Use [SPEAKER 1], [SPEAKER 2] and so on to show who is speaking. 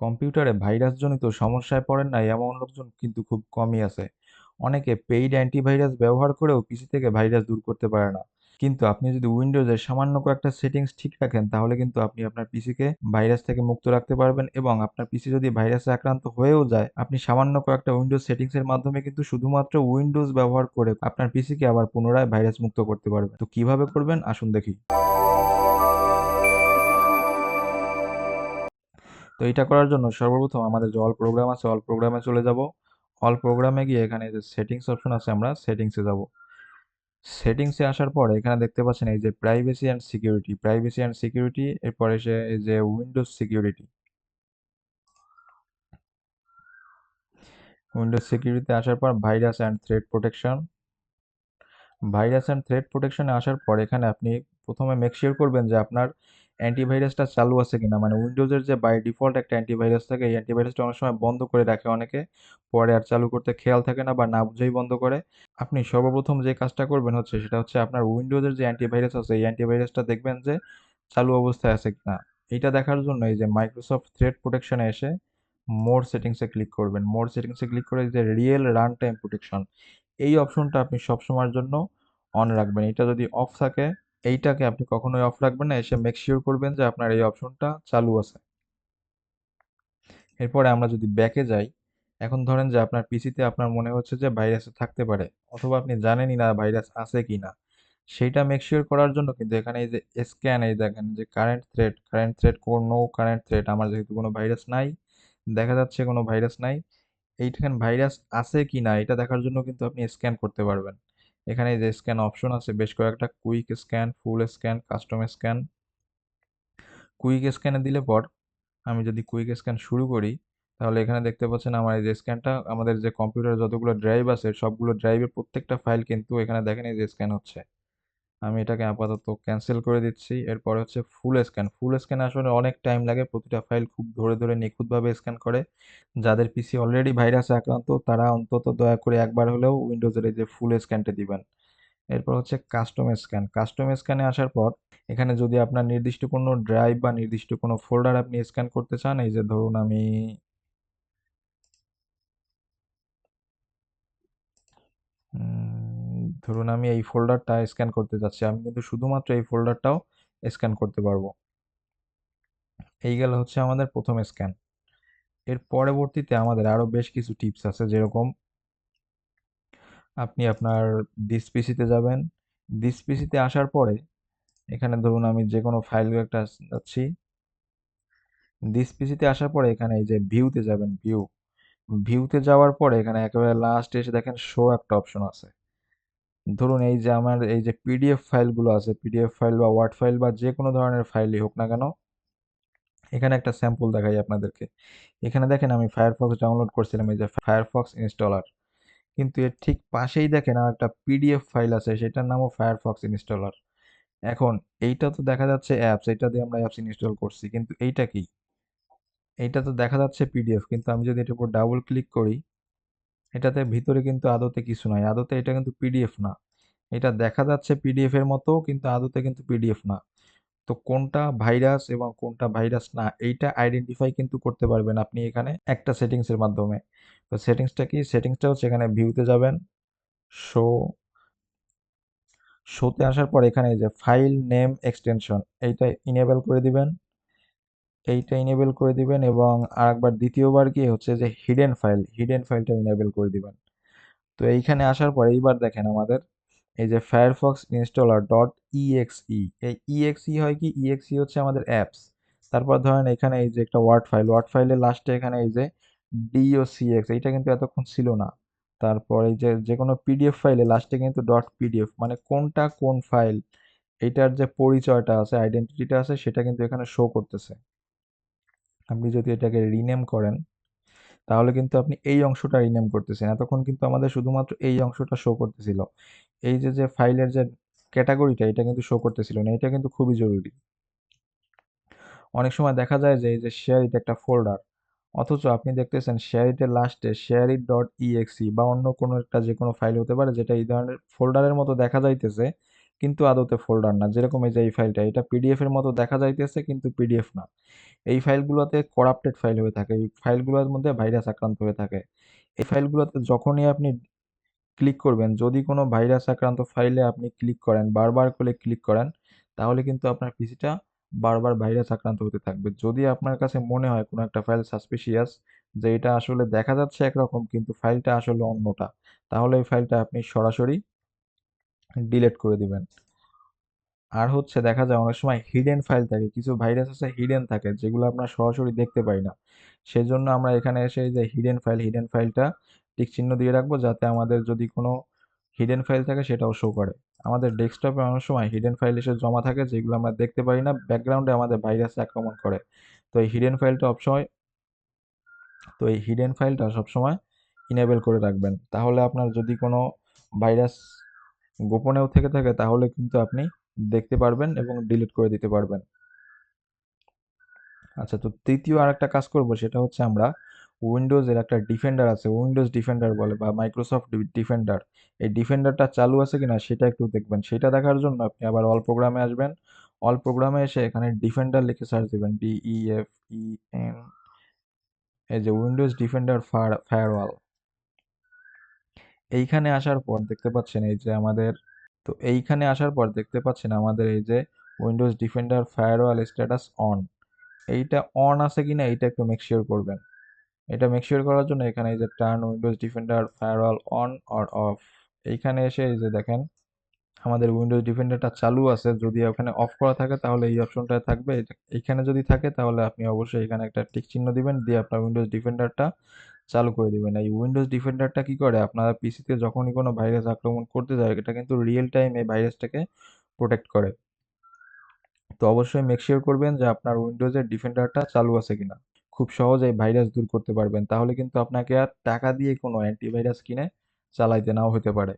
[SPEAKER 1] কম্পিউটারে ভাইরাসজনিত সমস্যায় পড়েন না এমন লোকজন কিন্তু খুব কমই আছে। অনেকে পেইড অ্যান্টিভাইরাস ব্যবহার করেও পিসি থেকে ভাইরাস দূর করতে পারে না। কিন্তু আপনি যদি উইন্ডোজের সামান্য কয়েকটা সেটিংস ঠিক রাখেন, তাহলে কিন্তু আপনি আপনার পিসিকে ভাইরাস থেকে মুক্ত রাখতে পারবেন এবং আপনার পিসি যদি ভাইরাসে আক্রান্ত হয়েও যায়, আপনি সামান্য কয়েকটা উইন্ডোজ সেটিংসের মাধ্যমে কিন্তু শুধুমাত্র উইন্ডোজ ব্যবহার করে আপনার পিসিকে আবার পুনরায় ভাইরাস মুক্ত করতে পারবেন। তো কীভাবে করবেন? আসুন দেখি। তো এটা করার জন্য সর্বপ্রথম আমাদের যে অল প্রোগ্রাম আছে অল প্রোগ্রামে চলে যাব। অল প্রোগ্রামে গিয়ে এখানে যে সেটিংস অপশন আছে, আমরা সেটিংসে যাব। সেটিংসে আসার পর এখানে দেখতে পাচ্ছেন এই যে privacy and security privacy and security এরপরে এসে এই যে উইন্ডোজ সিকিউরিটি উইন্ডোজ সিকিউরিটিতে আসার পর virus and threat protection virus and threat প্রোটেকশনে আসার পর এখানে আপনি প্রথমে মেক শিওর করবেন যে আপনার অ্যান্টিভাইরাসটা চালু আছে কিনা? মানে উইন্ডোজের যে বাই ডিফল্ট একটা অ্যান্টিভাইরাস থাকে, এই অ্যান্টিভাইরাসটা অনেক সময় বন্ধ করে রাখে অনেকে। পরে আর চালু করতে খেয়াল থাকে না বা না বুঝেই বন্ধ করে। আপনি সর্বপ্রথম যে কাজটা করবেন হচ্ছে, সেটা হচ্ছে আপনার উইন্ডোজের যে অ্যান্টিভাইরাস আছে, এই অ্যান্টিভাইরাসটা দেখবেন যে চালু অবস্থায় আছে কিনা। এটা দেখার জন্য এই যে মাইক্রোসফট থ্রেড প্রোটেকশনে এসে মোর সেটিংসে ক্লিক করবেন। মোর সেটিংসে ক্লিক করে যে রিয়েল রান টাইম প্রোটেকশন এই অপশনটা আপনি সবসময়ের জন্য অন রাখবেন। এটা যদি অফ থাকে এইটাকে আপনি কখনোই অফ রাখবেন না। এসে মেক শিওর করবেন যে আপনার এই অপশনটা চালু আছে। এরপরে আমরা যদি ব্যাকে যাই, এখন ধরেন যে আপনার পিসিতে আপনার মনে হচ্ছে যে ভাইরাস থাকতে পারে, অথবা আপনি জানেনই না ভাইরাস আছে কি না। সেইটা মেক শিওর করার জন্য কিন্তু এখানে এই যে স্ক্যান এই দেখেন যে কারেন্ট থ্রেড কারেন্ট থ্রেড কোন নো কারেন্ট থ্রেড আমার যেহেতু কোনো ভাইরাস নাই, দেখা যাচ্ছে কোনো ভাইরাস নাই, এইখানে ভাইরাস আছে কি না, এটা দেখার জন্য কিন্তু আপনি স্ক্যান করতে পারবেন। এখানে যে স্ক্যান অপশন আছে, বেশ কয়েকটা quick scan full scan custom scan quick স্ক্যানে দিলে পর আমি যদি কুইক স্ক্যান শুরু করি, তাহলে এখানে দেখতে পাচ্ছেন আমার এই যে স্ক্যানটা আমাদের যে কম্পিউটার যতগুলো ড্রাইভ আছে, সবগুলো ড্রাইভের প্রত্যেকটা ফাইল কিন্তু এখানে দেখেন এই যে স্ক্যান হচ্ছে। আমি এটাকে আপাতত ক্যান্সেল করে দিচ্ছি। এরপরে হচ্ছে ফুল স্ক্যান ফুল স্ক্যান আসলে অনেক টাইম লাগে প্রতিটা ফাইল খুব ধরে ধরে নিখুঁতভাবে স্ক্যান করে। যাদের পিসি অলরেডি ভাইরাসে আক্রান্ত তারা অন্তত দয়া করে একবার হলেও উইন্ডোজের এই যে ফুল স্ক্যানটা দিবেন। এরপর হচ্ছে কাস্টম স্ক্যান কাস্টম স্ক্যানে আসার পর এখানে যদি আপনার নির্দিষ্ট কোনো ড্রাইভ বা নির্দিষ্ট কোনো ফোল্ডার আপনি স্ক্যান করতে চান এই যে ধরুন আমি উম, ধরুন আমি এই ফোল্ডারটা স্ক্যান করতে যাচ্ছি আমি কিন্তু শুধুমাত্র এই ফোল্ডারটাও স্ক্যান করতে পারব। এই গেল হচ্ছে আমাদের প্রথম স্ক্যান এর পরবর্তীতে আমাদের আরও বেশ কিছু টিপস আছে, যেরকম আপনি আপনার দিস পিসিতে যাবেন। দিস পিসিতে আসার পরে এখানে ধরুন আমি যে কোনো ফাইল একটা যাচ্ছি দিস পিসিতে আসার পরে এখানে এই যে ভিউতে যাবেন ভিউ ভিউতে যাওয়ার পরে এখানে একেবারে লাস্টে এসে দেখেন শো একটা অপশন আছে। ধরুন এই যে আমার এই যে পিডিএফ ফাইলগুলো আছে পিডিএফ ফাইল বা ওয়ার্ড ফাইল বা যে কোনো ধরনের ফাইলই হোক না কেন, এখানে একটা স্যাম্পল দেখাই আপনাদেরকে। এখানে দেখেন আমি ফায়ারফক্স ডাউনলোড করছিলাম, এই যে ফায়ারফক্স ইনস্টলার কিন্তু এর ঠিক পাশেই দেখেন আর একটা পিডিএফ ফাইল আছে, সেটার নামও ফায়ারফক্স ইনস্টলার এখন এইটা তো দেখা যাচ্ছে অ্যাপস এটা দিয়ে আমরা অ্যাপস ইনস্টল করছি, কিন্তু এইটা কি? এইটা তো দেখা যাচ্ছে পিডিএফ কিন্তু আমি যদি এটার উপর ডাবল ক্লিক করি এটাতে ভিতরে কিন্তু আদতে কিছু নাই। আদতে এটা কিন্তু পিডিএফ না। এটা দেখা যাচ্ছে পিডিএফ এর মতো, কিন্তু আদতে কিন্তু পিডিএফ না। তো কোনটা ভাইরাস এবং কোনটা ভাইরাস না, এইটা আইডেন্টিফাই কিন্তু করতে পারবেন আপনি এখানে একটা সেটিংস এর মাধ্যমে। তো সেটিংসটা কি? সেটিংসটা হচ্ছে এখানে ভিউতে যাবেন। শো শোতে আসার পর এখানে যে ফাইল নেম এক্সটেনশন এইটা ইনেবল করে দিবেন। এইটা ইনেবল করে দিবেন এবং আরেকবার দ্বিতীয়বার গিয়ে হচ্ছে যে হিডেন ফাইল হিডেন ফাইলটা ইনেবল করে দিবেন। তো এইখানে আসার পর এইবার দেখেন আমাদের এই যে ফায়ারফক্স ইনস্টলার ডট ইএক্সই এই ইএক্সই হয় কি? ইএক্সই হচ্ছে আমাদের অ্যাপস তারপর ধরেন এখানে এই যে একটা ওয়ার্ড ফাইল ওয়ার্ড ফাইলের লাস্টে এখানে এই যে ডিওসিএক্স এইটা কিন্তু এতক্ষণ ছিল না। তারপর এই যে যে কোনো পিডিএফ ফাইলে লাস্টে কিন্তু ডট পিডিএফ মানে কোনটা কোন ফাইল এইটার যে পরিচয়টা আছে আইডেন্টিটিটা আছে, সেটা কিন্তু এখানে শো করতেছে। আপনি যদি এটাকে রিনেম করেন, তাহলে কিন্তু আপনি এই অংশটা রিনেম করতেছেন। এতক্ষণ কিন্তু আমাদের শুধুমাত্র এই অংশটা শো করতেছিল। এই যে যে ফাইলের যে ক্যাটাগরিটা এটা কিন্তু শো করতেছিল না। এটা কিন্তু খুবই জরুরি। অনেক সময় দেখা যায় যে, এই যে শেয়ার ইট একটা ফোল্ডার অথচ আপনি দেখতেছেন শেয়ার ইটের লাস্টে শেয়ার ইট ডট ইএক্সি বা অন্য কোনো একটা যে কোনো ফাইল হতে পারে, যেটা এই ধরনের ফোল্ডারের মতো দেখা যাইতেছে। কিন্তু আদতে ফোল্ডার না। যেরকম এই যে এই ফাইলটা এটা পিডিএফ এর মতো দেখা যাইতেছে কিন্তু পিডিএফ না। এই ফাইলগুলোতে করাপ্টেড ফাইল হয়ে থাকে। এই ফাইলগুলোর মধ্যে ভাইরাস আক্রান্ত হয়ে থাকে। এই ফাইলগুলোতে যখনই আপনি ক্লিক করবেন, যদি কোনো ভাইরাস আক্রান্ত ফাইলে আপনি ক্লিক করেন, বারবার করে ক্লিক করেন, তাহলে কিন্তু আপনার পিসিটা বারবার ভাইরাস আক্রান্ত হতে থাকবে। যদি আপনার কাছে মনে হয় কোনো একটা ফাইল সাসপিশিয়াস যে এটা আসলে দেখা যাচ্ছে একরকম, কিন্তু ফাইলটা আসলে অন্যটা, তাহলে এই ফাইলটা আপনি সরাসরি ডিলিট করে দিবেন। আর হচ্ছে দেখা যায় অনেক সময় হিডেন ফাইল থাকে, কিছু ভাইরাস আছে হিডেন থাকে, যেগুলো আমরা সরাসরি দেখতে পাই না। সেজন্য আমরা এখানে এসে যে হিডেন ফাইল হিডেন ফাইলটা টিক চিহ্ন দিয়ে রাখব যাতে আমাদের যদি কোনো হিডেন ফাইল থাকে সেটাও শো করে। আমাদের ডেস্কটপে অনেক সময় হিডেন ফাইল এসে জমা থাকে যেগুলো আমরা দেখতে পারি না ব্যাকগ্রাউন্ডে আমাদের ভাইরাস আক্রমণ করে। তো এই হিডেন ফাইলটা সবসময়, তো এই হিডেন ফাইলটা সবসময় ইনেবল করে রাখবেন। তাহলে আপনার যদি কোনো ভাইরাস গোপনেও থেকে থাকে, তাহলে কিন্তু আপনি দেখতে পারবেন এবং ডিলিট করে দিতে পারবেন। আচ্ছা তো তৃতীয় আরেকটা কাজ করব, সেটা হচ্ছে আমরা উইন্ডোজের একটা ডিফেন্ডার আছে উইন্ডোজ ডিফেন্ডার বলে, বা মাইক্রোসফট ডিফেন্ডার এই ডিফেন্ডারটা চালু আছে কিনা, সেটা একটু দেখবেন। সেটা দেখার জন্য আপনি আবার অল প্রোগ্রামে আসবেন। অল প্রোগ্রামে এসে এখানে ডিফেন্ডার লিখে সার্চ দেবেন ডি ই এফ ই এই যে উইন্ডোজ ডিফেন্ডার ফায়ার ফায়ারওয়াল এইখানে আসার পর দেখতে পাচ্ছেন এই যে আমাদের, তো এইখানে আসার পর দেখতে পাচ্ছেন আমাদের এই যে Windows Defender firewall status on এইটা অন আছে কিনা এইটা একটু মেক শিওর করবেন। এটা মেক শিওর করার জন্য এখানে এই যে turn Windows Defender firewall on or off এইখানে এসে এই যে দেখেন, আমাদের উইন্ডোজ ডিফেন্ডারটা চালু আছে। যদি ওখানে অফ করা থাকে তাহলে এই অপশনটা থাকবে। এখানে যদি থাকে তাহলে আপনি অবশ্যই এখানে একটা টিক চিহ্ন দিবেন। দিয়ে আপনার উইন্ডোজ ডিফেন্ডারটা চালু করে দেবেন। এই উইন্ডোজ ডিফেন্ডারটা কি করে? আপনার পিসিতে যখনই কোনো ভাইরাস আক্রমণ করতে যায়, এটা কিন্তু রিয়েল টাইম এই ভাইরাসটাকে প্রোটেক্ট করে। তো অবশ্যই মেকশিওর করবেন যে আপনার উইন্ডোজের ডিফেন্ডারটা চালু আছে কিনা। খুব সহজেই ভাইরাস দূর করতে পারবেন। তাহলে কিন্তু আপনাকে আর টাকা দিয়ে কোনো অ্যান্টিভাইরাস কিনে চালাইতে নাও হতে পারে।